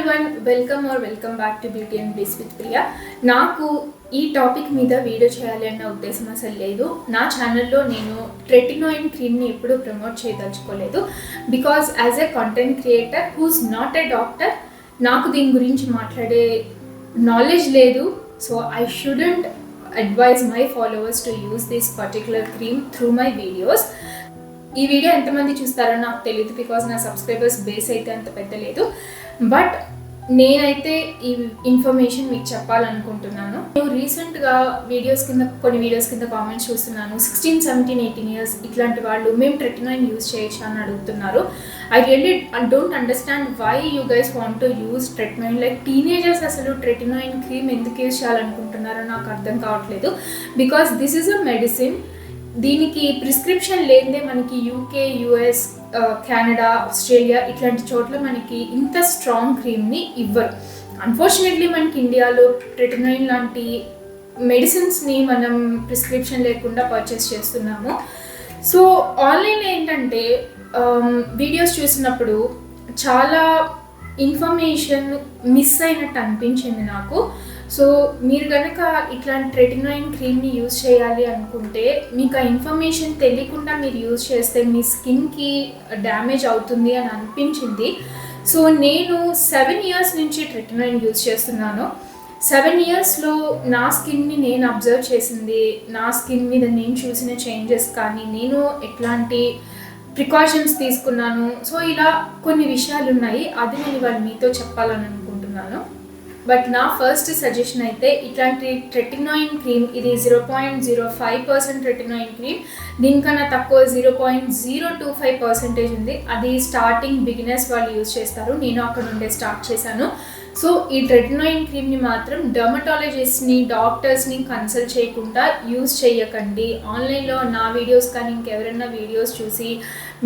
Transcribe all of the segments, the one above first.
Everyone welcome or welcome back to beauty and bliss with Priya నాకు ఈ topic మీద video చేయాలి అన్న ఉద్దేశం అసలు లేదు. నా ఛానల్లో నేను ట్రెటినోయిన్ క్రీమ్ని ఎప్పుడూ promote చేయదలుచుకోలేదు. Because as a content creator who's not a doctor నాకు దీని గురించి మాట్లాడే నాలెడ్జ్ లేదు. So I shouldn't advise my followers to use this particular cream through my videos ఈ వీడియో ఎంతమంది చూస్తారో నాకు తెలియదు బికాజ్ నా సబ్స్క్రైబర్స్ బేస్ అయితే అంత పెద్ద లేదు బట్ నేనైతే ఈ ఇన్ఫర్మేషన్ మీకు చెప్పాలనుకుంటున్నాను. నేను రీసెంట్గా వీడియోస్ కింద కొన్ని వీడియోస్ కింద కామెంట్స్ చూస్తున్నాను. సిక్స్టీన్ సెవెంటీన్ ఎయిటీన్ ఇయర్స్ ఇట్లాంటి వాళ్ళు మేము ట్రెటినైన్ యూజ్ చేయొచ్చు అని అడుగుతున్నారు. I really don't understand why you guys want to use tretinoin like teenagers అసలు ట్రెటినైన్ క్రీమ్ ఎందుకు యూజ్ చేయాలనుకుంటున్నారో నాకు అర్థం కావట్లేదు. Because this is a medicine దీనికి ప్రిస్క్రిప్షన్ లేదే మనకి యూకే యుఎస్ కెనడా ఆస్ట్రేలియా ఇట్లాంటి చోట్ల మనకి ఇంత స్ట్రాంగ్ క్రీమ్ని ఇవ్వరు. అన్ఫార్చునేట్లీ మనకి ఇండియాలో ట్రిటనైన్ లాంటి మెడిసిన్స్ని మనం ప్రిస్క్రిప్షన్ లేకుండా పర్చేస్ చేస్తున్నాము. సో ఆన్లైన్ ఏంటంటే వీడియోస్ చూసినప్పుడు చాలా ఇన్ఫర్మేషన్ మిస్ అయినట్టు అనిపించింది నాకు. సో మీరు కనుక ఇట్లాంటి ట్రెటినైన్ క్రీమ్ని యూజ్ చేయాలి అనుకుంటే మీకు ఆ ఇన్ఫర్మేషన్ తెలియకుండా మీరు యూజ్ చేస్తే మీ స్కిన్కి డ్యామేజ్ అవుతుంది అని అనిపించింది. సో నేను సెవెన్ ఇయర్స్ నుంచి ట్రెటినైన్ యూజ్ చేస్తున్నాను. సెవెన్ ఇయర్స్లో నా స్కిన్ని నేను అబ్జర్వ్ చేసింది. నా స్కిన్ మీద నేను చూసిన చేంజెస్ కానీ నేను ఎట్లాంటి ప్రికాషన్స్ తీసుకున్నాను. సో ఇలా కొన్ని విషయాలు ఉన్నాయి అది నేను ఇవాళ మీతో చెప్పాలనుకుంటున్నాను. బట్ నా ఫస్ట్ సజెషన్ అయితే ఇట్లాంటి ట్రెటినాయిన్ క్రీమ్ ఇది zero point zero five percent tretinoin cream దీనికన్నా తక్కువ zero point zero two five percentage ఉంది. అది స్టార్టింగ్ బిగినర్స్ వాళ్ళు యూజ్ చేస్తారు. నేను అక్కడ నుండే స్టార్ట్ చేశాను. సో ఈ ట్రెటినాయిన్ క్రీమ్ని మాత్రం డర్మటాలజిస్ట్ని డాక్టర్స్ని కన్సల్ట్ చేయకుండా యూజ్ చేయకండి. ఆన్లైన్లో నా వీడియోస్ కానీ ఇంకెవరైనా వీడియోస్ చూసి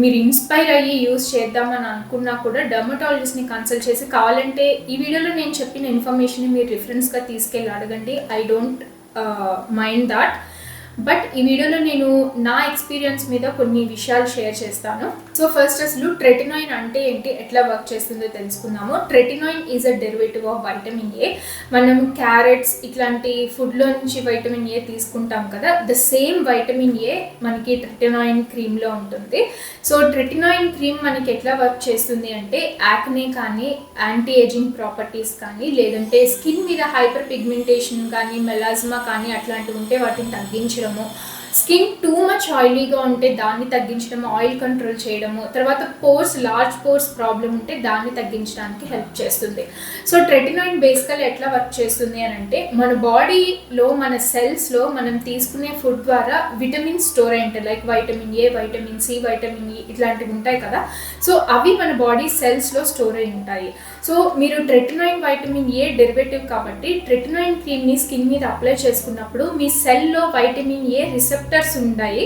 మీరు ఇన్స్పైర్ అయ్యి యూజ్ చేద్దామని అనుకున్నా కూడా డర్మటాలజిస్ట్ని కన్సల్ట్ చేసి కావాలంటే ఈ వీడియోలో నేను చెప్పిన ఇన్ఫర్మేషన్ని మీరు రిఫరెన్స్గా తీసుకెళ్ళి అడగండి. I don't mind that but ఈ వీడియోలో నేను నా ఎక్స్పీరియన్స్ మీద కొన్ని విషయాలు షేర్ చేస్తాను. సో ఫస్ట్ అసలు ట్రెటినాయిన్ అంటే ఏంటి? ఎట్లా వర్క్ చేస్తుందో తెలుసుకుందాము. Tretinoin is a derivative of vitamin A మనం క్యారెట్స్ ఇట్లాంటి ఫుడ్లో నుంచి వైటమిన్ ఏ తీసుకుంటాం కదా ద సేమ్ వైటమిన్ ఏ మనకి ట్రెటినాయిన్ క్రీమ్లో ఉంటుంది. సో ట్రెటినాయిన్ క్రీమ్ మనకి ఎట్లా వర్క్ చేస్తుంది అంటే యాక్నే కానీ యాంటీ ఏజింగ్ ప్రాపర్టీస్ కానీ లేదంటే స్కిన్ మీద హైపర్ పిగ్మెంటేషన్ కానీ మెలాజ్మా కానీ అట్లాంటివి ఉంటే వాటిని తగ్గించడం తగ్గించడము స్కిన్ టూ మచ్ ఆయిలీగా ఉంటే దాన్ని తగ్గించడము ఆయిల్ కంట్రోల్ చేయడము తర్వాత పోర్స్ లార్జ్ పోర్స్ ప్రాబ్లం ఉంటే దాన్ని తగ్గించడానికి హెల్ప్ చేస్తుంది. సో ట్రెటినాయిన్ బేసికల్ ఎట్లా వర్క్ చేస్తుంది అని అంటే మన బాడీలో మన సెల్స్లో మనం తీసుకునే ఫుడ్ ద్వారా విటమిన్ స్టోర్ అయి ఉంటాయి. Like vitamin A vitamin C vitamin E ఇట్లాంటివి ఉంటాయి కదా. సో అవి మన బాడీ సెల్స్లో స్టోర్ అయి ఉంటాయి. సో మీరు ట్రెటినాయిన్ వైటమిన్ ఏ డెరివేటివ్ కాబట్టి ట్రెటినాయిన్ క్రీమ్ని స్కిన్ మీద అప్లై చేసుకున్నప్పుడు మీ సెల్లో వైటమిన్ ఏ రిసెప్టర్స్ ఉంటాయి.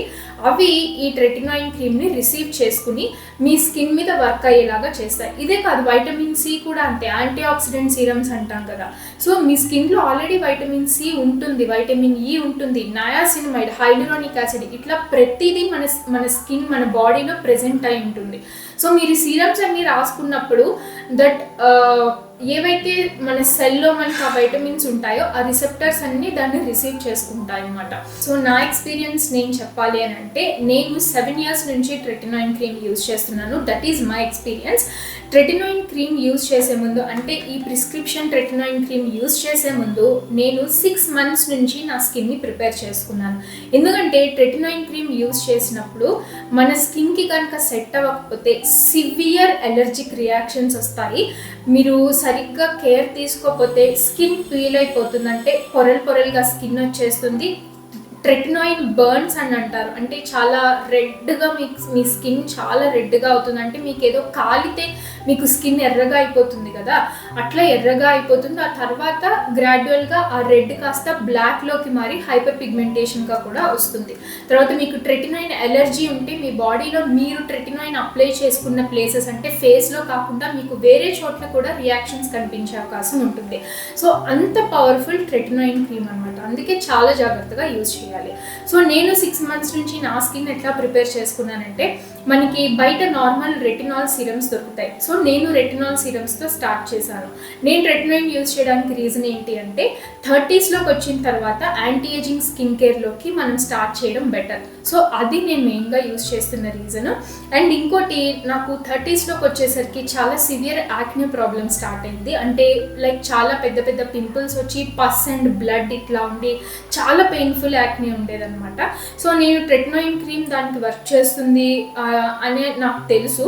అవి ఈ ట్రెటినాయిన్ క్రీమ్ని రిసీవ్ చేసుకుని మీ స్కిన్ మీద వర్క్ అయ్యేలాగా చేస్తాయి. ఇదే కాదు వైటమిన్ సి కూడా అంతే యాంటీ ఆక్సిడెంట్ సీరమ్స్ అంటాం కదా. సో మీ స్కిన్లో ఆల్రెడీ వైటమిన్ సి ఉంటుంది వైటమిన్ ఈ e ఉంటుంది నయాసినమైడ్ హైడ్రోనిక్ యాసిడ్ ఇట్లా ప్రతిదీ మన మన స్కిన్ మన బాడీలో ప్రెజెంట్ అయి ఉంటుంది. సో మీరు సీరమ్స్ అన్ని రాసుకున్నప్పుడు దట్ ఏవైతే మన సెల్లో మనకి ఆ వైటమిన్స్ ఉంటాయో ఆ రిసెప్టర్స్ అన్ని దాన్ని రిసీవ్ చేసుకుంటాయి అనమాట సో నా ఎక్స్పీరియన్స్ నేను చెప్పాలి అని అంటే నేను సెవెన్ ఇయర్స్ నుంచి ట్రెటినాయిన్ క్రీమ్ యూజ్ చేస్తున్నాను. That is my experience tretinoin cream use చేసే ముందు అంటే ఈ ప్రిస్క్రిప్షన్ ట్రెటినాయిన్ క్రీమ్ యూజ్ చేసే ముందు నేను సిక్స్ మంత్స్ నుంచి నా స్కిన్ని ప్రిపేర్ చేసుకున్నాను. ఎందుకంటే ట్రెటినాయిన్ క్రీమ్ యూజ్ చేసినప్పుడు మన స్కిన్కి కనుక సెట్ అవ్వకపోతే సివియర్ ఎలర్జిక్ రియాక్షన్స్ వస్తాయి. మీరు సరిగ్గా కేర్ తీసుకోకపోతే స్కిన్ పీల్ అయిపోతుంది అంటే పొరలు పొరలుగా స్కిన్ వచ్చేస్తుంది. ట్రెటినాయిన్ బర్న్స్ అని అంటారు. అంటే చాలా రెడ్గా మీ మీ స్కిన్ చాలా రెడ్గా అవుతుంది. అంటే మీకు ఏదో కాలితే మీకు స్కిన్ ఎర్రగా అయిపోతుంది కదా. అట్లా ఎర్రగా అయిపోతుంది. ఆ తర్వాత గ్రాడ్యువల్గా ఆ రెడ్ కాస్త బ్లాక్లోకి మారి హైపర్ పిగ్మెంటేషన్గా కూడా వస్తుంది. తర్వాత మీకు ట్రెటినాయిన్ ఎలర్జీ ఉంటే మీ బాడీలో మీరు ట్రెటినాయిన్ అప్లై చేసుకున్న ప్లేసెస్ అంటే ఫేస్లో కాకుండా మీకు వేరే చోట్ల కూడా రియాక్షన్స్ కనిపించే అవకాశం ఉంటుంది. సో అంత పవర్ఫుల్ ట్రెటినాయిన్ క్రీమ్ అనమాట అందుకే చాలా జాగ్రత్తగా యూజ్ చేయాలి. సో నేను సిక్స్ మంత్స్ నుంచి నా స్కిన్ ఎట్లా ప్రిపేర్ చేసుకున్నానంటే మనకి బయట నార్మల్ రెటినాల్ సిరమ్స్ దొరుకుతాయి. సో నేను రెటినాల్ సిరమ్స్తో స్టార్ట్ చేశాను. నేను రెటినాయిన్ యూజ్ చేయడానికి రీజన్ ఏంటి అంటే థర్టీస్లోకి వచ్చిన తర్వాత యాంటీ ఏజింగ్ స్కిన్ కేర్లోకి మనం స్టార్ట్ చేయడం బెటర్ సో అది నేను మెయిన్గా యూజ్ చేస్తున్న రీజన్ అండ్ ఇంకోటి నాకు థర్టీస్లోకి వచ్చేసరికి చాలా సివియర్ యాక్నే ప్రాబ్లమ్ స్టార్ట్ అయింది. అంటే లైక్ చాలా పెద్ద పెద్ద పింపుల్స్ వచ్చి పస్ అండ్ బ్లడ్ ఇట్లా ఉండి చాలా పెయిన్ఫుల్ యాక్నే ఉండేదన్నమాట. సో నేను ట్రెట్నోయిన్ క్రీమ్ దానికి వర్క్ చేస్తుంది. అనే నాకు తెలుసు.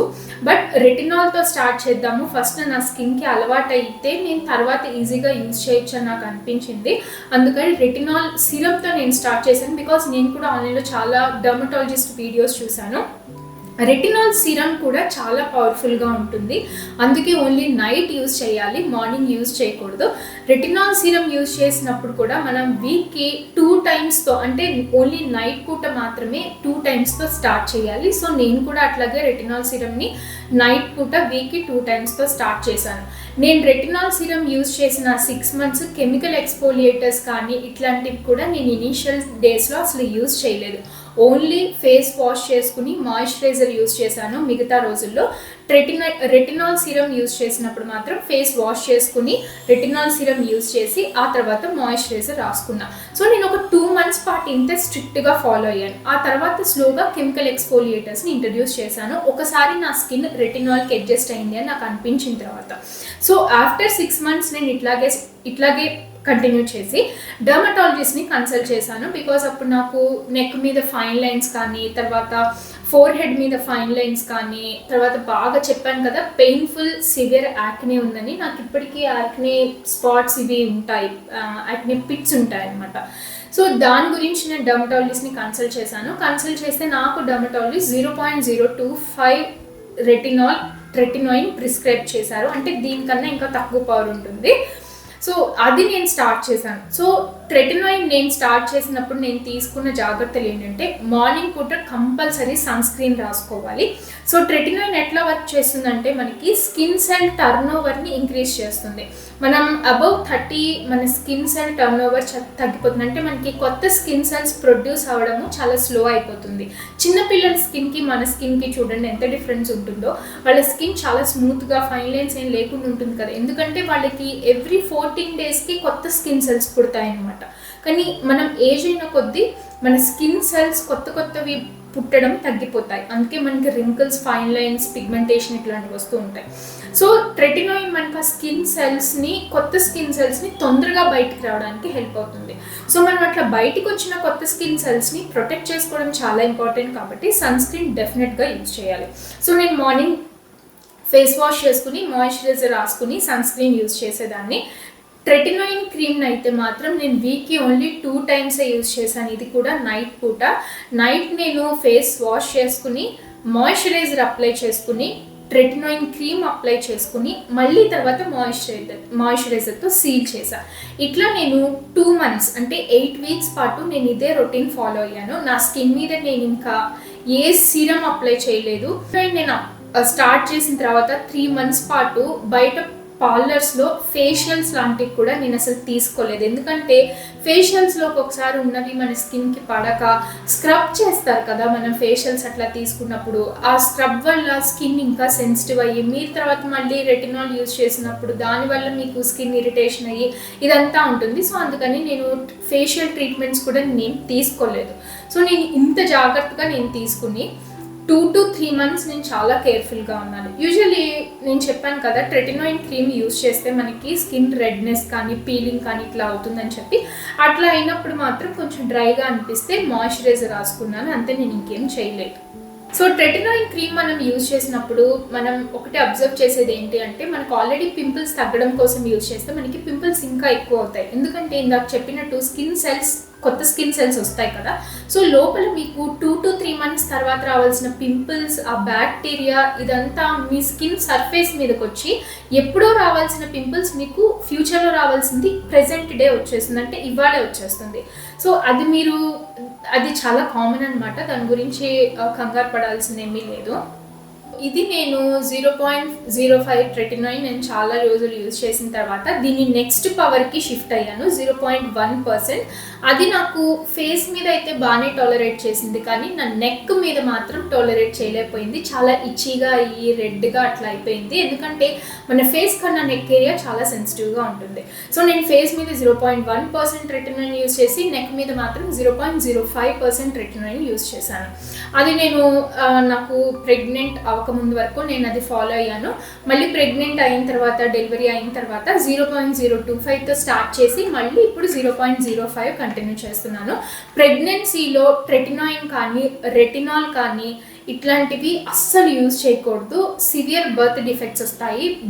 బట్ రెటినాల్తో స్టార్ట్ చేద్దాము. ఫస్ట్ నా స్కిన్కి అలవాటు అయితే నేను తర్వాత ఈజీగా యూజ్ చేయొచ్చు అని నాకు అనిపించింది. అందుకని రెటినాల్ సిరప్తో నేను స్టార్ట్ చేశాను. బికాస్ నేను కూడా ఆన్లైన్లో చాలా డర్మటాలజిస్ట్ వీడియోస్ చూశాను. రెటినాల్ సిరమ్ కూడా చాలా పవర్ఫుల్గా ఉంటుంది. అందుకే ఓన్లీ నైట్ యూజ్ చేయాలి మార్నింగ్ యూస్ చేయకూడదు. రెటినాల్ సిరమ్ యూస్ చేసినప్పుడు కూడా మనం వీక్కి టూ టైమ్స్తో అంటే ఓన్లీ నైట్ పూట మాత్రమే టూ టైమ్స్తో స్టార్ట్ చేయాలి. సో నేను కూడా అట్లాగే రెటినాల్ సిరమ్ని నైట్ పూట వీక్కి టూ టైమ్స్తో స్టార్ట్ చేశాను. నేను రెటినాల్ సిరమ్ యూజ్ చేసిన సిక్స్ మంత్స్ కెమికల్ ఎక్స్పోలియేటర్స్ కానీ ఇట్లాంటివి కూడా నేను ఇనీషియల్ డేస్లో అసలు యూజ్ చేయలేదు. ఓన్లీ ఫేస్ వాష్ చేసుకుని మాయిశ్చరైజర్ యూస్ చేశాను మిగతా రోజుల్లో. రెటినా రెటినాల్ సిరమ్ యూస్ చేసినప్పుడు మాత్రం ఫేస్ వాష్ చేసుకుని రెటినాల్ సిరమ్ యూస్ చేసి ఆ తర్వాత మాయిశ్చరైజర్ రాసుకున్నా. సో నేను ఒక టూ మంత్స్ పాటు ఇంత స్ట్రిక్ట్గా ఫాలో అయ్యాను. ఆ తర్వాత స్లోగా కెమికల్ ఎక్స్పోలియేటర్స్ని ఇంట్రడ్యూస్ చేశాను. ఒకసారి నా స్కిన్ రెటినాల్కి అడ్జస్ట్ అయింది అని నాకు అనిపించిన తర్వాత. సో ఆఫ్టర్ సిక్స్ మంత్స్ నేను ఇట్లాగే ఇట్లాగే కంటిన్యూ చేసి డర్మటాలజిస్ట్ని కన్సల్ట్ చేశాను. బికాజ్ అప్పుడు నాకు నెక్ మీద ఫైన్ లైన్స్ కానీ తర్వాత ఫోర్ హెడ్ మీద ఫైన్ లైన్స్ కానీ తర్వాత బాగా చెప్పాను కదా పెయిన్ఫుల్ సివియర్ యాక్నే ఉందని. నాకు ఇప్పటికీ యాక్నే స్పాట్స్ ఇవి ఉంటాయి. యాక్నే పిట్స్ ఉంటాయి అనమాట సో దాని గురించి నేను డర్మటాలజిస్ట్ని కన్సల్ట్ చేశాను. కన్సల్ట్ చేస్తే నాకు dermatologist zero point zero two five retinol tretinoin prescribe చేశారు. అంటే దీనికన్నా ఇంకా తక్కువ పవర్ ఉంటుంది. సో అది నేను స్టార్ట్ చేశాను. సో ట్రెటినాయిన్ నేను స్టార్ట్ చేసినప్పుడు నేను తీసుకున్న జాగ్రత్తలు ఏంటంటే మార్నింగ్ పూట కంపల్సరీ సన్ స్క్రీన్ రాసుకోవాలి. సో ట్రెటినాయిన్ ఎట్లా వర్క్ చేస్తుందంటే మనకి స్కిన్ సెల్ టర్న్ ఓవర్ని ఇంక్రీజ్ చేస్తుంది. మనం అబౌవ్ థర్టీ మన స్కిన్ సెల్ టర్న్ ఓవర్ తగ్గిపోతుంది. అంటే మనకి కొత్త స్కిన్ సెల్స్ ప్రొడ్యూస్ అవ్వడము చాలా స్లో అయిపోతుంది. చిన్నపిల్లల స్కిన్కి మన స్కిన్కి చూడండి ఎంత డిఫరెన్స్ ఉంటుందో. వాళ్ళ స్కిన్ చాలా స్మూత్గా ఫైన్ లైన్స్ ఏం లేకుండా ఉంటుంది కదా. ఎందుకంటే వాళ్ళకి ఎవ్రీ ఫోర్టీన్ డేస్కి కొత్త స్కిన్ సెల్స్ పుడతాయి అన్నమాట కానీ మనం ఏజ్ అయిన కొద్దీ మన స్కిన్ సెల్స్ కొత్త కొత్తవి పుట్టడం తగ్గిపోతాయి. అందుకే మనకి రింకిల్స్ ఫైన్ లైన్స్ పిగ్మెంటేషన్ ఇట్లాంటివి వస్తూ ఉంటాయి. సో ట్రెటినోయిన్ మనకి ఆ స్కిన్ సెల్స్ని కొత్త స్కిన్ సెల్స్ని తొందరగా బయటికి రావడానికి హెల్ప్ అవుతుంది. సో మనం అట్లా బయటికి వచ్చిన కొత్త స్కిన్ సెల్స్ని ప్రొటెక్ట్ చేసుకోవడం చాలా ఇంపార్టెంట్ కాబట్టి సన్ స్క్రీన్ డెఫినెట్గా యూజ్ చేయాలి. సో నేను మార్నింగ్ ఫేస్ వాష్ చేసుకుని మాయిశ్చరైజర్ రాసుకుని సన్ స్క్రీన్ యూజ్ చేసేదాన్ని. ట్రెటినోయిన్ క్రీమ్ అయితే మాత్రం నేను వీక్కి ఓన్లీ టూ టైమ్స్ యూజ్ చేశాను. ఇది కూడా నైట్ పూట. నైట్ నేను ఫేస్ వాష్ చేసుకుని మాయిశ్చరైజర్ అప్లై చేసుకుని ట్రెటినోయిన్ క్రీమ్ అప్లై చేసుకుని మళ్ళీ తర్వాత మాయిశ్చరైజర్ మాయిశ్చరైజర్తో సీల్ చేశా. ఇట్లా నేను టూ మంత్స్ అంటే ఎయిట్ వీక్స్ పాటు నేను ఇదే రొటీన్ ఫాలో అయ్యాను. నా స్కిన్ మీద నేను ఇంకా ఏ సీరం అప్లై చేయలేదు. నేను స్టార్ట్ చేసిన తర్వాత త్రీ మంత్స్ పాటు బయట పార్లర్స్లో ఫేషియల్స్ లాంటివి కూడా నేను అసలు తీసుకోలేదు. ఎందుకంటే ఫేషియల్స్లో ఒక్కొక్కసారి ఉన్నవి మన స్కిన్కి పడక స్క్రబ్ చేస్తారు కదా మనం ఫేషియల్స్ అట్లా తీసుకున్నప్పుడు. ఆ స్క్రబ్ వల్ల స్కిన్ ఇంకా సెన్సిటివ్ అయ్యి మీరు తర్వాత మళ్ళీ రెటినాల్ యూజ్ చేసినప్పుడు దానివల్ల మీకు స్కిన్ ఇరిటేషన్ అయ్యి ఇదంతా ఉంటుంది. సో అందుకని నేను ఫేషియల్ ట్రీట్మెంట్స్ కూడా నేను తీసుకోలేదు. సో నేను ఇంత జాగ్రత్తగా నేను తీసుకుని టూ టు త్రీ మంత్స్ నేను చాలా కేర్ఫుల్గా ఉన్నాను. యూజువల్లీ నేను చెప్పాను కదా ట్రెటినోయిన్ క్రీమ్ యూస్ చేస్తే మనకి స్కిన్ రెడ్నెస్ కానీ పీలింగ్ కానీ ఇట్లా అవుతుందని చెప్పి. అట్లా అయినప్పుడు మాత్రం కొంచెం డ్రైగా అనిపిస్తే మాయిశ్చరైజర్ రాసుకున్నాను అంతే నేను ఇంకేం చేయలేదు. సో ట్రెటినాయిన్ క్రీమ్ మనం యూజ్ చేసినప్పుడు మనం ఒకటి అబ్జర్వ్ చేసేది ఏంటి అంటే మనకు ఆల్రెడీ పింపుల్స్ తగ్గడం కోసం యూజ్ చేస్తే మనకి పింపుల్స్ ఇంకా ఎక్కువ అవుతాయి. ఎందుకంటే ఇందాక చెప్పినట్టు స్కిన్ సెల్స్ కొత్త స్కిన్ సెల్స్ వస్తాయి కదా. సో లోపల మీకు టూ టు త్రీ మంత్స్ తర్వాత రావాల్సిన పింపుల్స్ ఆ బ్యాక్టీరియా ఇదంతా మీ స్కిన్ సర్ఫేస్ మీదకి వచ్చి ఎప్పుడో రావాల్సిన పింపుల్స్ మీకు ఫ్యూచర్లో రావాల్సింది ప్రెసెంట్ డే వచ్చేస్తుంది. అంటే ఇవాళే వచ్చేస్తుంది. సో అది మీరు అది చాలా కామన్ అనమాట దాని గురించి కంగారు పడాల్సింది ఏమీ లేదు. ఇది నేను zero point zero five tretinoin నేను చాలా రోజులు యూజ్ చేసిన తర్వాత దీన్ని నెక్స్ట్ పవర్కి షిఫ్ట్ అయ్యాను జీరో పాయింట్ వన్ పర్సెంట్. అది నాకు ఫేస్ మీద అయితే బాగానే టాలరేట్ చేసింది కానీ నా నెక్ మీద మాత్రం టాలరేట్ చేయలేకపోయింది. చాలా ఇచ్చిగా అయ్యి రెడ్గా అట్లా అయిపోయింది. ఎందుకంటే మన ఫేస్ కన్నా నెక్ ఏరియా చాలా సెన్సిటివ్గా ఉంటుంది. సో నేను ఫేస్ మీద zero point one percent tretinoin use చేసి నెక్ మీద మాత్రం zero point zero five percent tretinoin use చేశాను. అది నేను నాకు ప్రెగ్నెంట్ ముందు వరకు నేను అది ఫాలో అయ్యాను. మళ్ళీ ప్రెగ్నెంట్ అయిన తర్వాత డెలివరీ అయిన తర్వాత జీరో పాయింట్ జీరో టూ ఫైవ్తో స్టార్ట్ చేసి మళ్ళీ ఇప్పుడు zero point zero five continue చేస్తున్నాను. ప్రెగ్నెన్సీలో ట్రెటినాయిన్ కానీ రెటినాల్ కానీ ఇట్లాంటివి అస్సలు యూజ్ చేయకూడదు. సివియర్ బర్త్ డిఫెక్ట్స్ వస్తాయి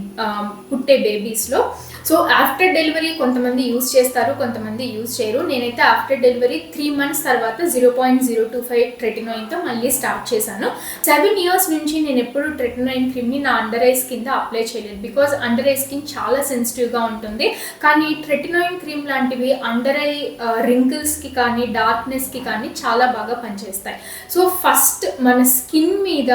పుట్టే బేబీస్లో సో ఆఫ్టర్ డెలివరీ కొంతమంది యూజ్ చేస్తారు కొంతమంది యూజ్ చేయరు. నేనైతే ఆఫ్టర్ డెలివరీ త్రీ మంత్స్ తర్వాత zero point zero two five ట్రెటినాయిన్తో మళ్ళీ స్టార్ట్ చేశాను. సెవెన్ ఇయర్స్ నుంచి నేను ఎప్పుడు ట్రెటినాయిన్ క్రీమ్ని నా అండర్ ఐస్ కింద అప్లై చేయలేదు. బికాజ్ అండర్ ఐ స్కిన్ చాలా సెన్సిటివ్గా ఉంటుంది. కానీ ట్రెటినాయిన్ క్రీమ్ లాంటివి అండర్ ఐ రింకిల్స్కి కానీ డార్క్నెస్కి కానీ చాలా బాగా పనిచేస్తాయి. సో ఫస్ట్ మన స్కిన్ మీద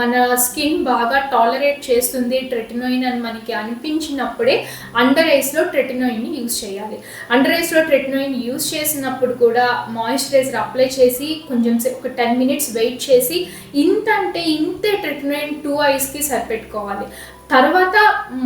మన స్కిన్ బాగా టాలరేట్ చేస్తుంది ట్రెటినాయిన్ అని మనకి అనిపించినప్పుడే అండర్ ఐస్లో ట్రెటినాయిన్ని యూజ్ చేయాలి. అండర్ ఐస్లో ట్రెటినాయిన్ యూజ్ చేసినప్పుడు కూడా మాయిశ్చరైజర్ అప్లై చేసి కొంచెం సేపు ఒక టెన్ మినిట్స్ వెయిట్ చేసి ఇంత అంటే ఇంతే ట్రెటినాయిన్ టూ ఐస్కి సరిపెట్టుకోవాలి. తర్వాత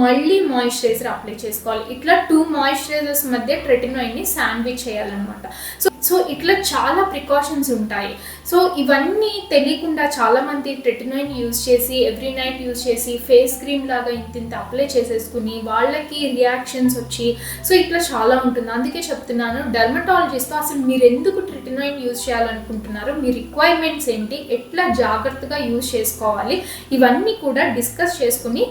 మళ్ళీ మాయిశ్చరైజర్ అప్లై చేసుకోవాలి. ఇట్లా టూ మాయిశ్చరైజర్స్ మధ్య ట్రెటినాయిన్ని శాండ్విచ్ చేయాలన్నమాట. సో సో ఇట్లా చాలా ప్రికాషన్స్ ఉంటాయి. సో ఇవన్నీ తెలియకుండా చాలామంది ట్రెటినాయిన్ యూజ్ చేసి ఎవ్రీ నైట్ యూజ్ చేసి ఫేస్ క్రీమ్ లాగా ఇంత ఇంత అప్లై చేసేసుకుని వాళ్ళకి రియాక్షన్స్ వచ్చి సో ఇట్లా చాలా ఉంటుంది. అందుకే చెప్తున్నాను డర్మటాలజిస్ట్తో అసలు మీరు ఎందుకు ట్రెటినాయిన్ యూజ్ చేయాలనుకుంటున్నారు మీ రిక్వైర్మెంట్స్ ఏంటి ఎట్లా జాగ్రత్తగా యూజ్ చేసుకోవాలి ఇవన్నీ కూడా డిస్కస్ చేసుకుని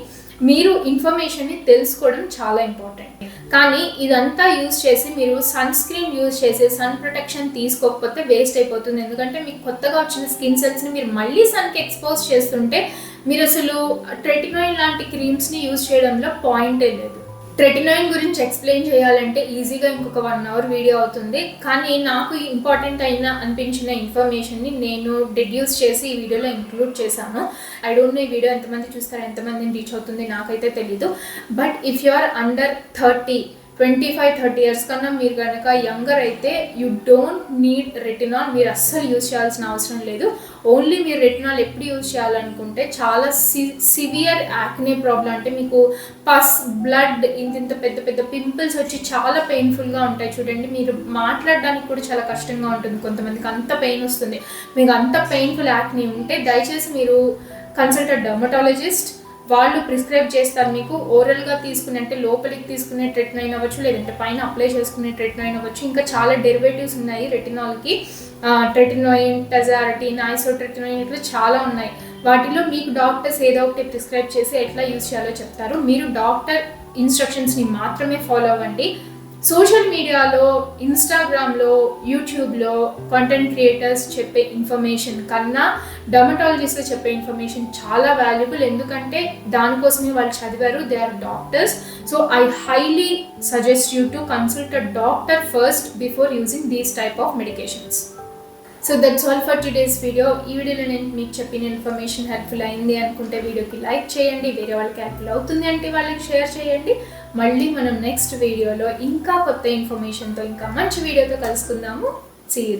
మీరు ఇన్ఫర్మేషన్ని తెలుసుకోవడం చాలా ఇంపార్టెంట్. కానీ ఇదంతా యూజ్ చేసి మీరు సన్ స్క్రీన్ యూజ్ చేసి సన్ ప్రొటెక్షన్ తీసుకోకపోతే వేస్ట్ అయిపోతుంది. ఎందుకంటే మీకు కొత్తగా వచ్చిన స్కిన్ సెల్స్ని మీరు మళ్ళీ సన్కి ఎక్స్పోజ్ చేస్తుంటే మీరు అసలు ట్రెటినాయిన్ లాంటి క్రీమ్స్ని యూజ్ చేయడంలో పాయింటే లేదు. ట్రెటినాయిన్ గురించి ఎక్స్ప్లెయిన్ చేయాలంటే ఈజీగా ఇంకొక వన్ అవర్ వీడియో అవుతుంది. కానీ నాకు ఇంపార్టెంట్ అయిన అనిపించిన ఇన్ఫర్మేషన్ని నేను డెడ్యూస్ చేసి ఈ వీడియోలో ఇంక్లూడ్ చేశాను. ఐ డోంట్ నో ఈ వీడియో ఎంతమంది చూస్తారు ఎంతమందిని రీచ్ అవుతుంది నాకైతే తెలీదు. But if you are under thirty twenty five thirty years కన్నా మీరు కనుక యంగర్ అయితే యూ డోంట్ నీడ్ రెటినాల్ మీరు అస్సలు యూజ్ చేయాల్సిన అవసరం లేదు. ఓన్లీ మీరు రెటినాల్ ఎప్పుడు యూజ్ చేయాలనుకుంటే చాలా సి సివియర్ యాక్నే ప్రాబ్లం అంటే మీకు పస్ బ్లడ్ ఇంత ఇంత పెద్ద పెద్ద పింపుల్స్ వచ్చి చాలా పెయిన్ఫుల్గా ఉంటాయి. చూడండి మీరు మాట్లాడడానికి కూడా చాలా కష్టంగా ఉంటుంది. కొంతమందికి అంత పెయిన్ వస్తుంది. మీకు అంత పెయిన్ఫుల్ యాక్నే ఉంటే దయచేసి మీరు కన్సల్ట్ డర్మటాలజిస్ట్ వాళ్ళు ప్రిస్క్రైబ్ చేస్తారు మీకు ఓరల్గా తీసుకునే అంటే లోపలికి తీసుకునే ట్రెట్నైన్ అవ్వచ్చు లేదంటే పైన అప్లై చేసుకునే ట్రెట్నైన్ అవ్వచ్చు. ఇంకా చాలా డెరివేటివ్స్ ఉన్నాయి రెటినాల్కి ట్రెటినోయిన్ టజారటిన్ ఐసోట్రెటినాయిన్ ఇట్లా చాలా ఉన్నాయి. వాటిలో మీకు డాక్టర్స్ ఏదో ఒకటి ప్రిస్క్రైబ్ చేసి ఎట్లా యూజ్ చేయాలో చెప్తారు. మీరు డాక్టర్ ఇన్స్ట్రక్షన్స్ని మాత్రమే ఫాలో అవ్వండి. సోషల్ మీడియాలో ఇన్స్టాగ్రామ్లో యూట్యూబ్లో కంటెంట్ క్రియేటర్స్ చెప్పే ఇన్ఫర్మేషన్ కన్నా డర్మటాలజిస్ట్లో చెప్పే ఇన్ఫర్మేషన్ చాలా వాల్యుబుల్ ఎందుకంటే దానికోసమే వాళ్ళు చదివారు. They are doctors so I highly suggest you to consult a doctor first before using these type of medications so that's all for today's video ఈ వీడియోలో నేను మీకు చెప్పిన ఇన్ఫర్మేషన్ హెల్ప్ఫుల్ అయింది అనుకుంటే వీడియోకి లైక్ చేయండి. వేరే వాళ్ళకి హెల్ప్ఫుల్ అవుతుంది అంటే వాళ్ళకి షేర్ చేయండి. మళ్ళీ మనం నెక్స్ట్ వీడియోలో ఇంకా కొత్త ఇన్ఫర్మేషన్తో ఇంకా మంచి వీడియోతో కలుసుకుందాము. See you